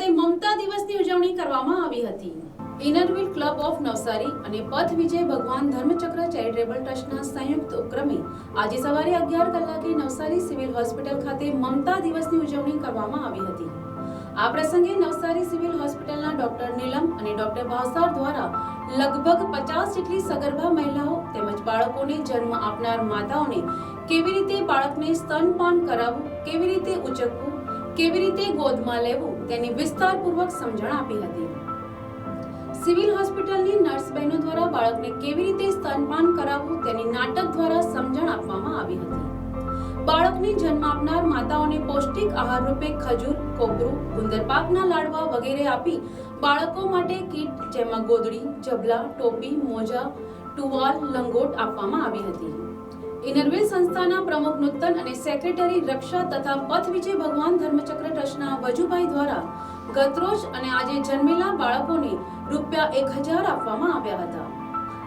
ખાતે મમતા દિવસની ઉજવણી કરવામાં આવી હતી. ઇનરવિલ ક્લબ ઓફ નવસારી અને પથ વિજય ભગવાન ધર્મચક્ર ચેરિટેબલ ટ્રસ્ટના સંયુક્ત ઉપક્રમે આજે સવારે અગિયાર કલાકે નવસારી સિવિલ હોસ્પિટલ ખાતે મમતા દિવસની ઉજવણી કરવામાં આવી હતી. આ પ્રસંગે નવસારી સિવિલ હોસ્પિટલના ડોક્ટર નીલમ અને ડોક્ટર ભાવસાર દ્વારા લગભગ પચાસ જેટલી સગર્ભા મહિલાઓ તેમજ બાળકોને જન્મ આપનાર માતાઓને કેવી રીતે બાળકને સ્તનપાન કરાવવું, કેવી રીતે ઉચકવું કેવી રીતે ગોદમાં લેવું તેની વિસ્તારપૂર્વક સમજણ આપી હતી. સિવિલ હોસ્પિટલની નર્સ બહેનો દ્વારા બાળકને કેવી રીતે સ્તનપાન કરાવવું તેની નાટક દ્વારા સમજણ આપવામાં આવી હતી. બાળકને જન્મ આપનાર માતાઓને પૌષ્ટિક આહાર રૂપે ખજૂર, કોપરું, ગુંદર પાકના લાડવા વગેરે આપી બાળકો માટે કીટ જેમાં ગોદડી, જબલા, ટોપી, મોજા, ટુવાલ, લંગોટ આપવામાં આવી હતી. ઇનરવેલ સંસ્થાના પ્રમુખ નૂતન અને સેક્રેટરી રક્ષા તથા પથ વિજય ભગવાન ધર્મચક્ર ટ્રસ્ટના વજુભાઈ દ્વારા ગતરોજ અને આજે જન્મેલા બાળકોને રૂપિયા એક હજાર આપવામાં આવ્યા હતા.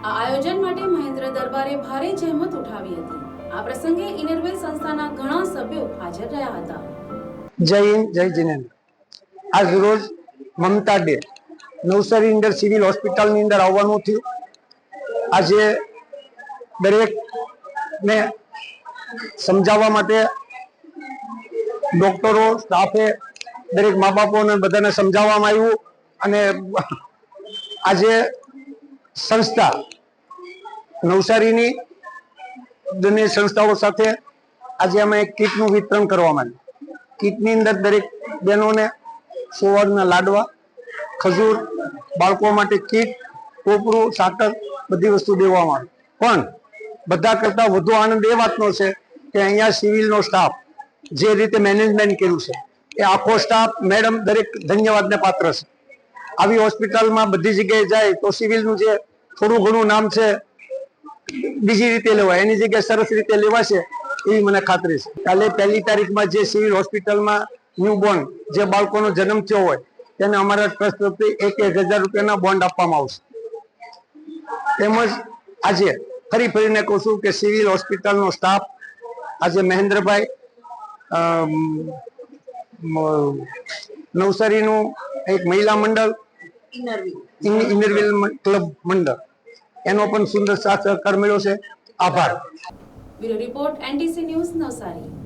આ આયોજન માટે મહેન્દ્ર દરબારે ભારે જહેમત ઉઠાવી હતી. આ પ્રસંગે ઇનરવેલ સંસ્થાના ઘણા સભ્યો હાજર રહ્યા હતા. જય જય જીનેન્દ્ર. આજ રોજ મમતા ડે, નવસારી અંદર સિવિલ હોસ્પિટલની અંદર આવવાનું થયું. આજે દરેક ને સમજાવવા માટે ડોક્ટરો, સ્ટાફે, દરેક મા બાપોને બધાને સમજાવવામાં આવ્યું અને આજે સંસ્થા નવસારીની બંને સંસ્થાઓ સાથે આજે અમે એક કીટનું વિતરણ કરવામાં આવ્યું કીટની અંદર દરેક બહેનોને સુવર્ણના લાડવા, ખજૂર, બાળકો માટે કીટ, કોપરું, સાકર બધી વસ્તુ દેવામાં આવી. પણ બધા કરતા વધુ આનંદ એ વાતનો છે કે અહીંયા સિવિલનો સ્ટાફ જે રીતે મેનેજમેન્ટ કર્યું છે, એ આખો સ્ટાફ મેડમ દરેક ધન્યવાદને પાત્ર છે. આવી હોસ્પિટલમાં બધી જગ્યાએ જાય તો સિવિલનું જે થોડું ઘણું નામ છે, બીજી રીતે લેવાય, એની જગ્યાએ સરસ રીતે લેવાશે એવી મને ખાતરી છે. કાલે પહેલી તારીખમાં જે સિવિલ હોસ્પિટલમાં ન્યૂબોર્ન જે બાળકોનો જન્મ થયો હોય, તેને અમારા ટ્રસ્ટ તરફથી એક એક હજાર રૂપિયાના બોન્ડ આપવામાં આવશે. તેમજ આજે ફરી ફરીને કહું છું કે સિવિલ હોસ્પિટલનો સ્ટાફ આજે મહેન્દ્રભાઈ નવસારીનું એક મહિલા મંડળ, ઇન- ઇનરવિલ ક્લબ મંડળ. એનો પણ સુંદર સાથ સહકાર મળ્યો છે. આભાર. Report, NTC news Navsari.